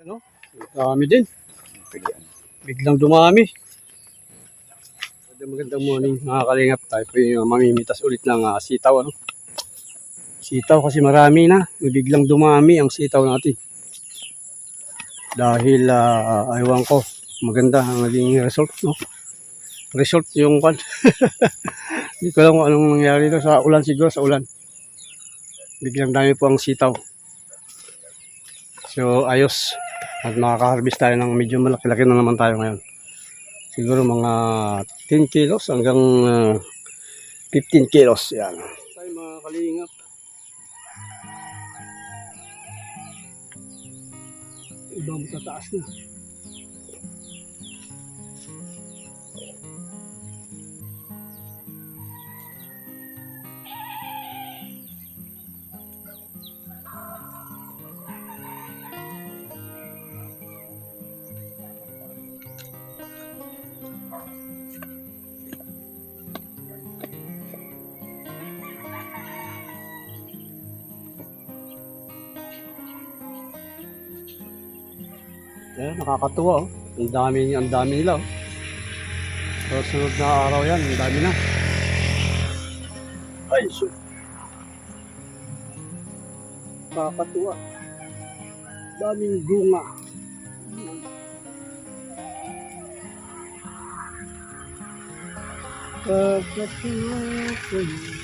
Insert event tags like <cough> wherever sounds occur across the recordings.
Ano? Dami din. Biglang dumami. Magandang morning mga kalingap. Tayo po yung mamimitas ulit ng ah, sitaw. Ano? Sitaw kasi marami na. Biglang dumami ang sitaw natin. Dahil ah, aywan ko. Maganda ang naging result. No? Result yung kan. <laughs> Hindi ko alam kung anong nangyari dito sa ulan siguro sa ulan. Biglang dami po ang sitaw. So ayos. At makaka-harvest tayo ng medyo malaki-laki na naman tayo ngayon. Siguro mga 10 kilos hanggang ah, 15 kilos. Yan. Tayo mga kalingap. Ibang tataas na. Nakakatuwa oh. Ang dami, ang dami nila oh. Sa sunod na araw yan, ang dami na. Ay, so. Nakakatuwa. Daming bunga. Kakatuwa. Oh,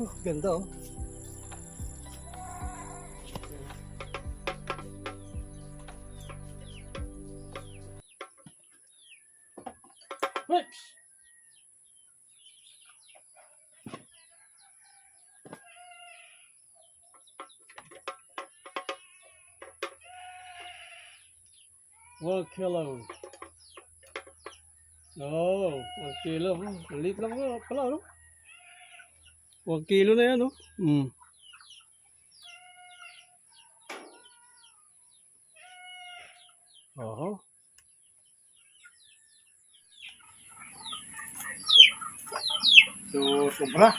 Oh, ganda oh. Whoops! Kilo. Oh, one kilo. Maliit lang pala, no? One kilo na yan, no? Hmm. Oho. So, sobra.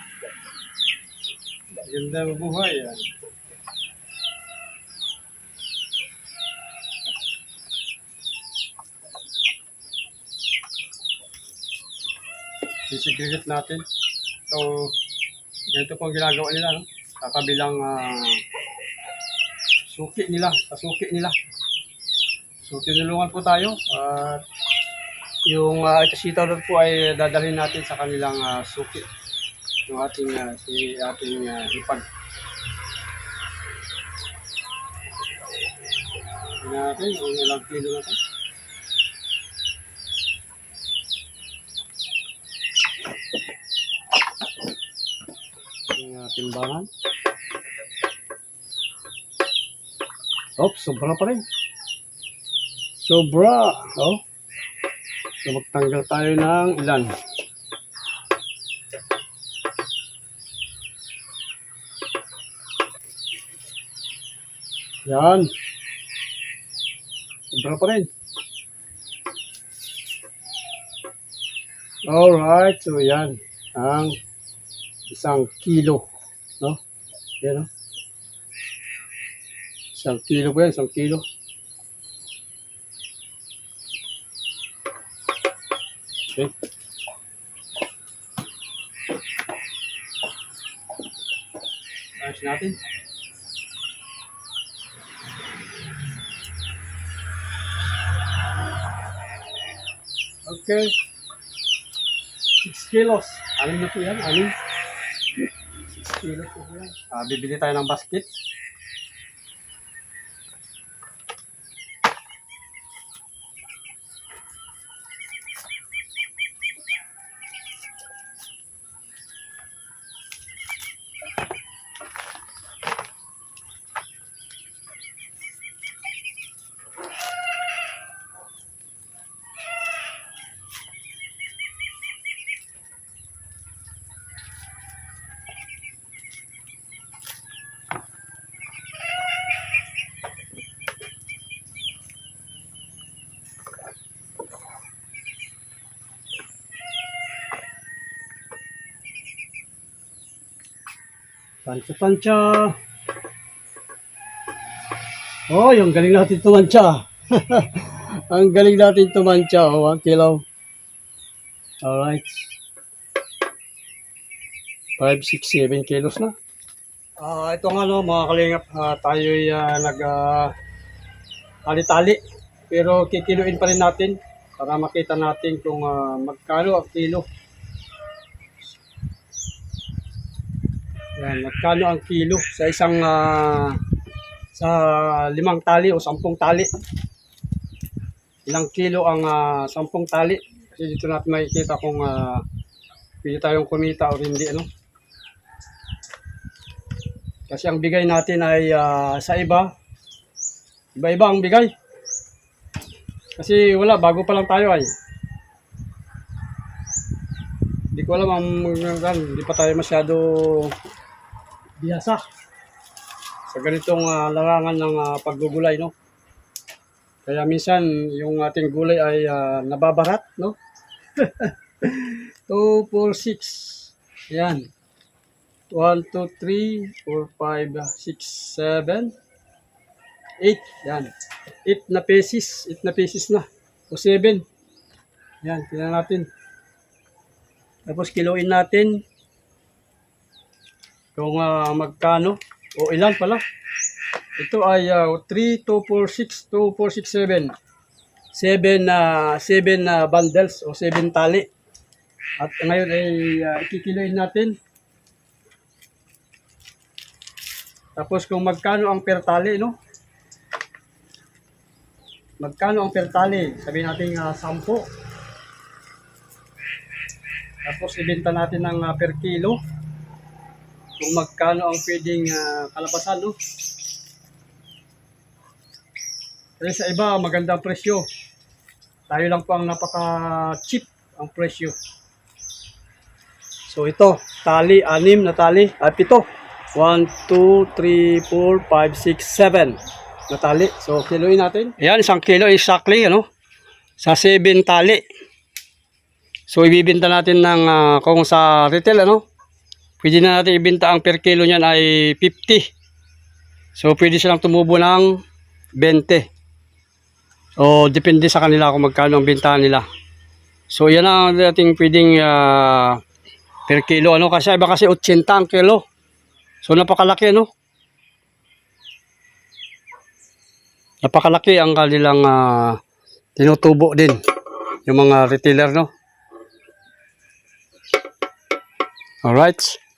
Ganda ang buhay, yan. Sisigigit natin. So, ganito po ang ginagawa nila, no? Sa kabilang ah, suki nila, sa suki nila. So, tinulungan po tayo. At yung uh, ito sitaw po ay dadalhin natin sa kanilang ah, suki. Yung ating, ah, si ating uh, ipag. Natin kung ilang kilo na ito. Yung uh, timbangan. Oops, sobra pa rin. Sobra. Oh. So magtanggal tayo ng ilan. Yan. Sobra pa rin. Alright, so yan. Ang isang kilo. No? No? Isang kilo po yan, isang. Okay. Ayos natin. Okay. 6 kilos. Anim na po yan, anim. Ah, bibili tayo ng basket. Pancha-pancha. Oh, yung galing natin tumancha. <laughs> Ang galing natin tumancha. Oh, 1 kilo. Alright. 5, 6, 7 kilos na. Ah, ito nga no, mga kalingap, ah, tayo'y ah, nag ah, tali-tali. Pero kikiluin pa rin natin para makita natin kung ah, magkano ang kilo. Yan, magkano ang kilo sa isang ah, sa limang tali o sampung tali. Ilang kilo ang ah, sampung tali. Kasi dito natin makikita kung uh, pwede tayong kumita o hindi. Ano? Kasi ang bigay natin ay ah, sa iba, iba-iba ang bigay. Kasi wala, bago pa lang tayo ay. Hindi ko alam ang hindi pa tayo masyado biyasa sa ganitong ah, larangan ng ah, paggugulay, no? Kaya minsan yung ating gulay ay ah, nababarat, no? 2, 4, 6. Yan. 1, 2, 3, 4, 5, 6, 7, 8. Yan. 8 na pesos. 8 na pesos na. O 7. Yan. Tingnan natin. Tapos kiloin natin kung ah, magkano o ilan pala. Ito ay ah, 3, 2, 4, 6, 2, 4, 6, 7. 7 na 7 na bundles o 7 tali. At ngayon ay uh, ikikiloin natin. Tapos kung magkano ang per tali, no? Magkano ang per tali? Sabihin natin uh, 10. Tapos ibenta natin ng ah, per kilo. Kung magkano ang pwedeng ah, kalabasan, no? Kasi sa iba, maganda ang presyo. Tayo lang po ang napaka-cheap ang presyo. So ito, tali, anim na tali, at pito. 1, 2, 3, 4, 5, 6, 7 na tali. So kiloin natin. Ayan, isang kilo exactly, ano? Sa 7 tali. So ibibenta natin ng ah, kung sa retail, ano? Pwede na natin ibenta ang per kilo niyan ay 50. So pwede silang tumubo ng 20. So depende sa kanila kung magkano ang bentahan nila. So yan ang ating pwedeng ah, per kilo ano kasi iba kasi 80 ang kilo. So napakalaki no. Napakalaki ang kanilang ah, tinutubo din yung mga retailer no. Alright.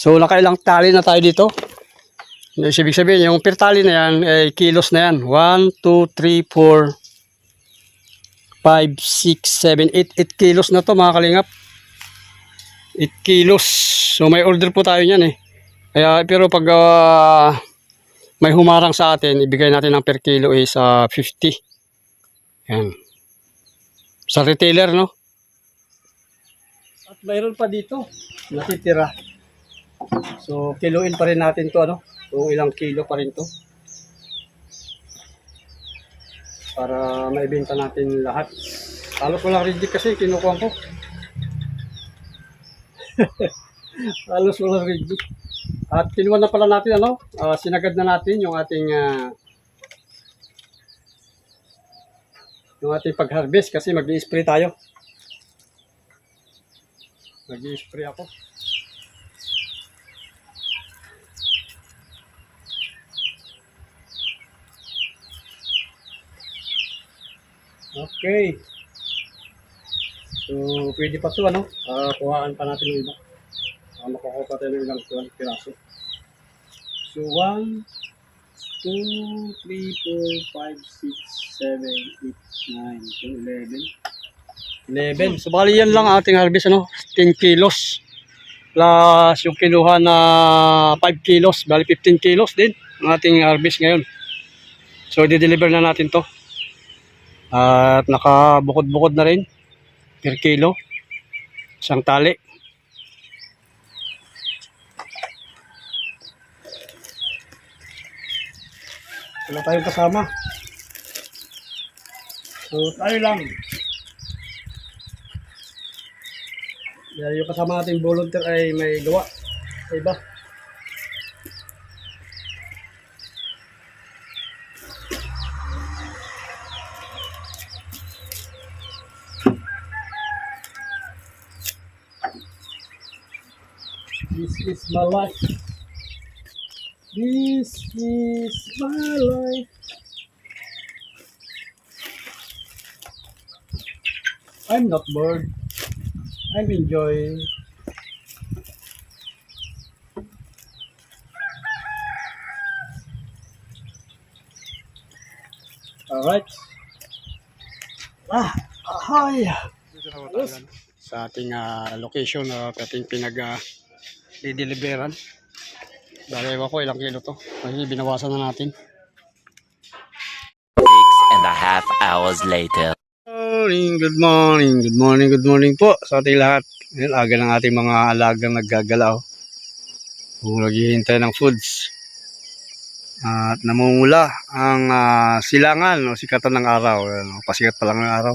So nakailang tali na tayo dito. Ibig sabihin, yung per tali na yan, eh, kilos na yan. 1, 2, 3, 4, 5, 6, 7, 8. 8 kilos na to mga kalingap. 8 kilos. So may order po tayo niyan eh. Kaya, pero pag ah, may humarang sa atin, ibigay natin ng per kilo is ah, 50. Yan. Sa retailer, no? At mayroon pa dito, natitira. So, kiloin pa rin natin to, ano? Kung ilang kilo pa rin to. Para maibenta natin lahat. Halos walang reject kasi kinukuha ko. <laughs> Halos walang reject. At kinuha na pala natin ano, ah, sinagad na natin yung ating ah, yung ating pag-harvest kasi mag-i-spray tayo. Mag-i-spray ako. Okay. So, pwede pa ito, ano? Uh, kuhaan pa natin yung iba. Uh, makukuha pa tayo ng ilang tuwan piraso. So, 1, 2, 3, 4, 5, 6, 7, 8, 9, 10, 11. 11. So, bali yan lang ating harvest, ano? 10 kilos. Plus yung kinuha na 5 kilos. Bali 15 kilos din ang ating harvest ngayon. So, di-deliver na natin to. At nakabukod-bukod na rin per kilo. Isang tali. Wala tayong kasama. So tayo lang. Yung kasama natin volunteer ay may gawa. Sa iba. My life. This is my life. I'm not bored. I'm enjoying. Alright. Ah, hi. Sa ating ah, location na ating pinag ah, dideliveran. Dalawa ko ilang kilo to. Kasi binawasan na natin. Six and a half hours later. Morning, good morning, good morning, good morning po sa ating lahat. Ngayon, aga ng ating mga alagang naggagalaw. Kung naghihintay ng foods. At namumula ang ah, silangan o sikatan ng araw. Ano, pasikat pa lang ng araw.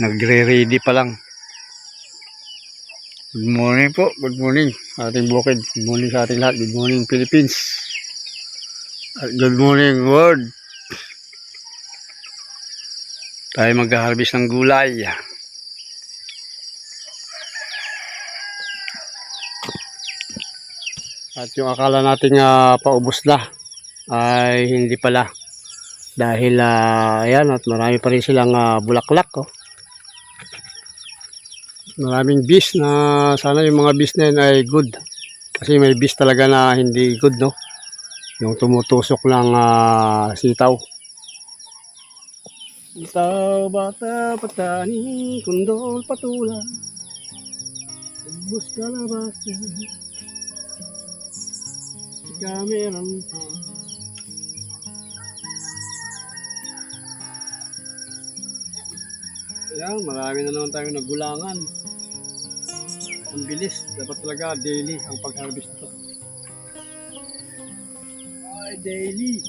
Nagre-ready pa lang. Good morning po. Good morning ating bukid. Good morning sa ating lahat. Good morning Philippines. Good morning world. Tayo mag-harvest ng gulay. At yung akala natin nga paubos na ay hindi pala. Dahil ah, ayan at marami pa rin silang ah, bulaklak. Oh. Maraming bees na sana yung mga bees na yun ay good. Kasi may bis talaga na hindi good, no? Yung tumutusok ng ah, sitaw. Sitaw, bata, patani, kundol, patula. Ubus kalabasan. Kameran pa. Ayan, marami na naman tayong nagulangan. Ang bilis. Dapat talaga daily ang pag-harvest ito. Ay, daily.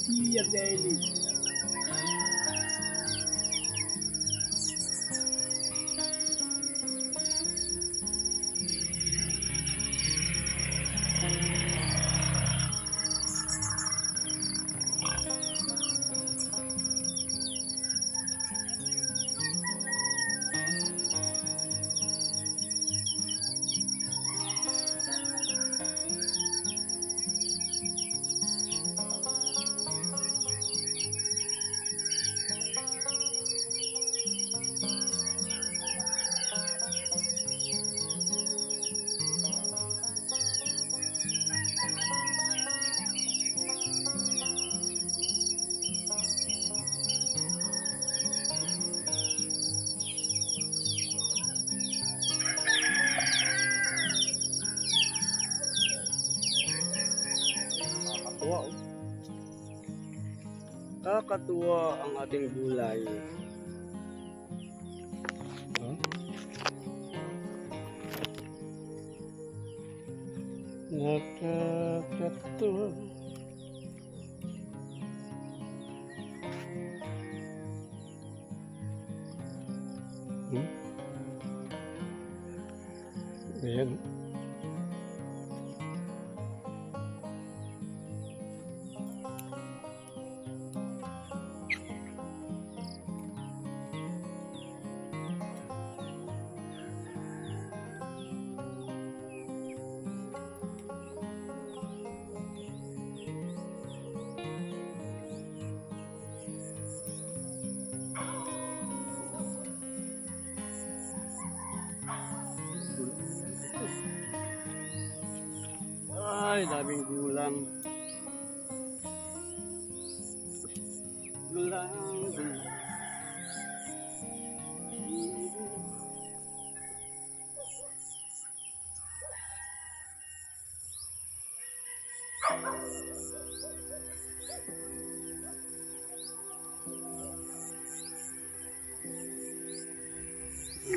Siya daily. Nakakatuwa ang ating gulay. Huh? Nakakatuwa. Hmm? Ayan. Ay,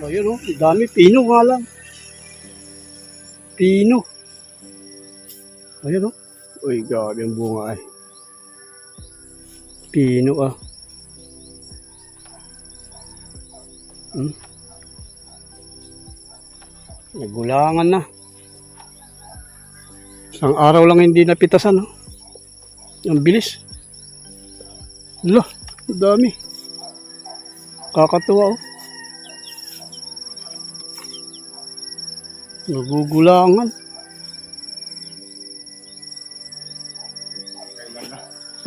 Ayun oh, dami pino nga lang. Pino. Ayun oh. Uy, grabe ang bunga ay. Pino ah. Hmm. Nagulangan na. Isang araw lang hindi napitasan, no? Ang bilis. Lo, dami. Kakatuwa, oh. Nagugulangan.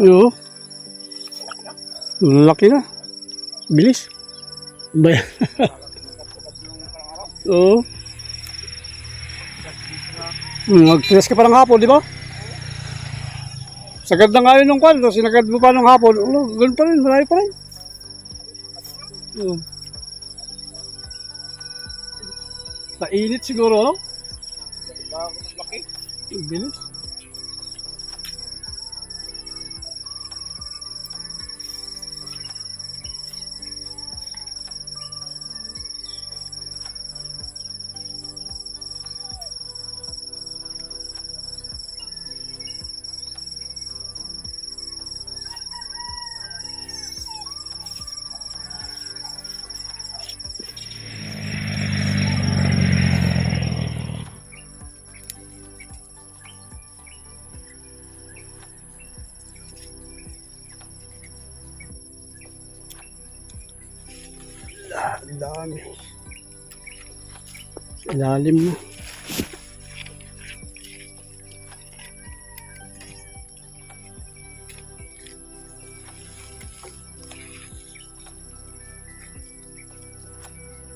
Oo. Laki na. Bilis. Bay. <laughs> Oo. Mag-stress ka pa ng hapon, di ba? Sagad na nga yun ng kwan, sinagad mo pa ng hapon. Ano, ganun pa rin, marami pa rin. Oo. Sa init siguro, no? Ang bilis. Ilalim na.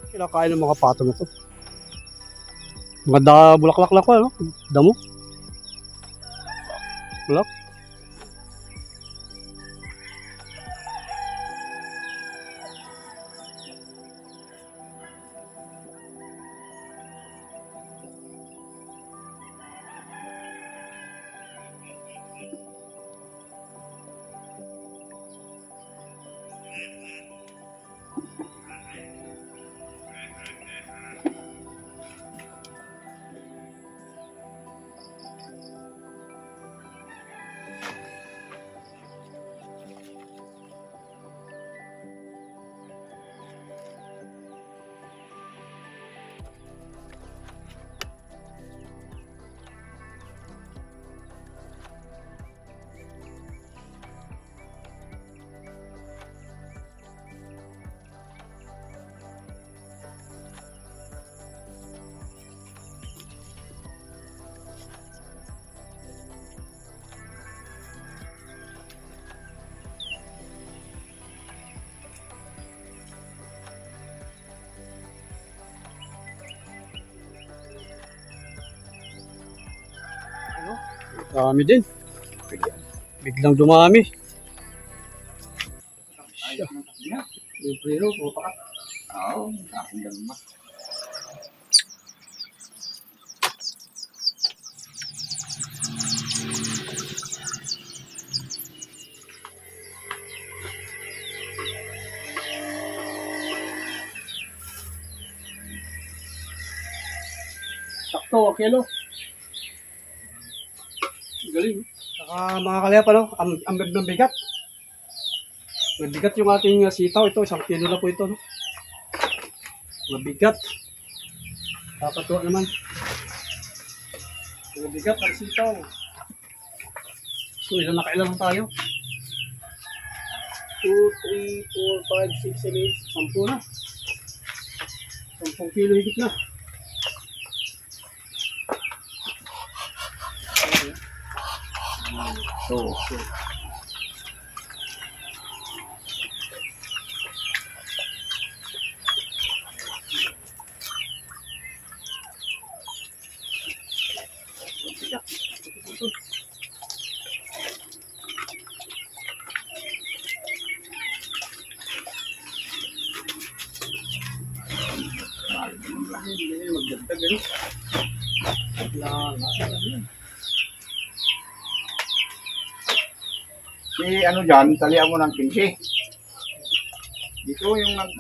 Kinakain ng mga pato na to. Mga da, bulaklak lang ko, ano? Damo. Bulak. Dami din. Biglang dumami. Yung prero, pupa ka. Oo, aking galma. Sakto, okay no? Galing. Saka mga kalapa no, ang, ang ng bigat. Mabigat yung ating uh, sitaw. Ito, isang kilo na po ito. No? Mabigat. Kapatuwa naman. Mabigat ang sitaw. So, ilan na kailan tayo? 2, 3, 4, 5, 6, 7, 8, 10 na. 10 kilo higit na. So, Magdagdag ano? Wala si ano dyan, talian mo ng 15. Dito yung nag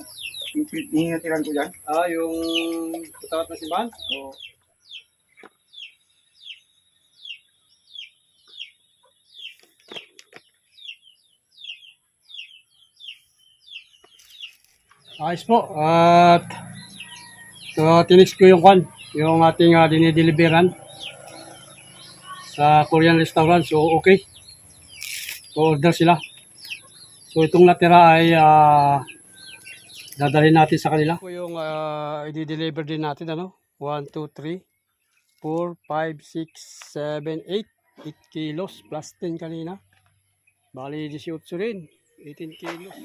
yung hinatiran ko dyan. Ah, yung putat na simbahan? Oo. Ayos po. At so, tinis ko yung kwan, yung ating uh, dinideliveran sa Korean restaurant. So, okay. Order sila. So, itong natira ay ah, dadalhin natin sa kanila. Ito yung uh, i-deliver din natin. Ano? 1, 2, 3, 4, 5, 6, 7, 8. 8 kilos plus 10 kanina. Bali, 18 rin. 18 kilos.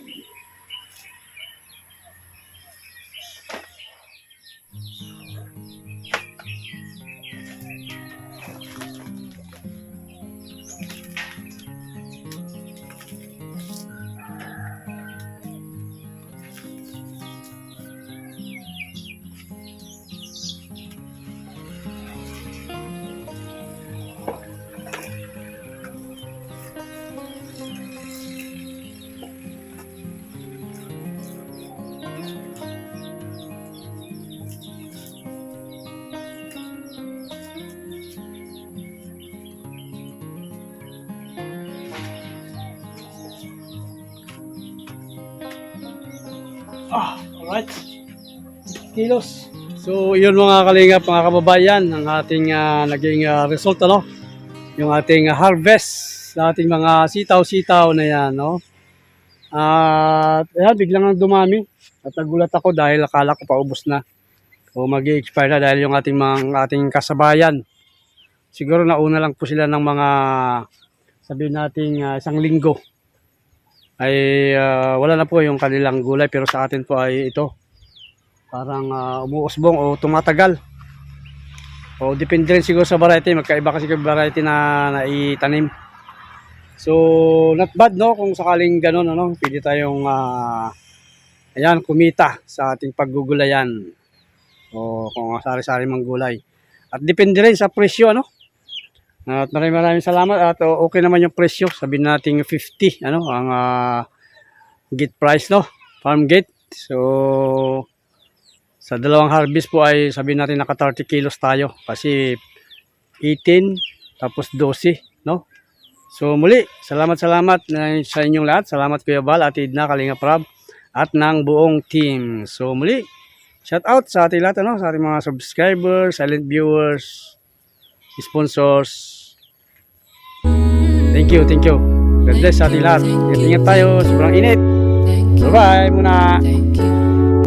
Ah, alright. Kilos. So, yun mga kalingap, mga kababayan, ang ating ah, naging ah, result, ano? Yung ating ah, harvest sa ating mga sitaw-sitaw na yan, no? At, ayan, biglang nang dumami. At nagulat ako dahil akala ko paubos na. O mag expire na dahil yung ating mga ating kasabayan. Siguro nauna lang po sila ng mga sabihin nating ah, isang linggo ay ah, wala na po yung kanilang gulay pero sa atin po ay ito parang ah, umuusbong o tumatagal O depende rin siguro sa variety, magkaiba kasi yung variety na naitanim. So, not bad no kung sakaling ganun ano, pwede tayong ah, ayan, kumita sa ating paggugulayan. O kung sari-sari mang gulay. At depende rin sa presyo ano. At maraming maraming salamat at o- okay naman yung presyo. Sabihin natin 50 ano ang ah, gate price no, farm gate. So sa dalawang harvest po ay sabihin natin naka 30 kilos tayo kasi 18 tapos 12 no. So muli, salamat salamat sa inyong lahat. Salamat Kuya Bal at Idna Kalinga Prab at ng buong team. So muli, shout out sa ating lahat ano, sa ating mga subscribers, silent viewers, sponsors. Thank you, thank you. God bless sa ating lahat. Ingat tayo, sobrang init. Bye-bye muna.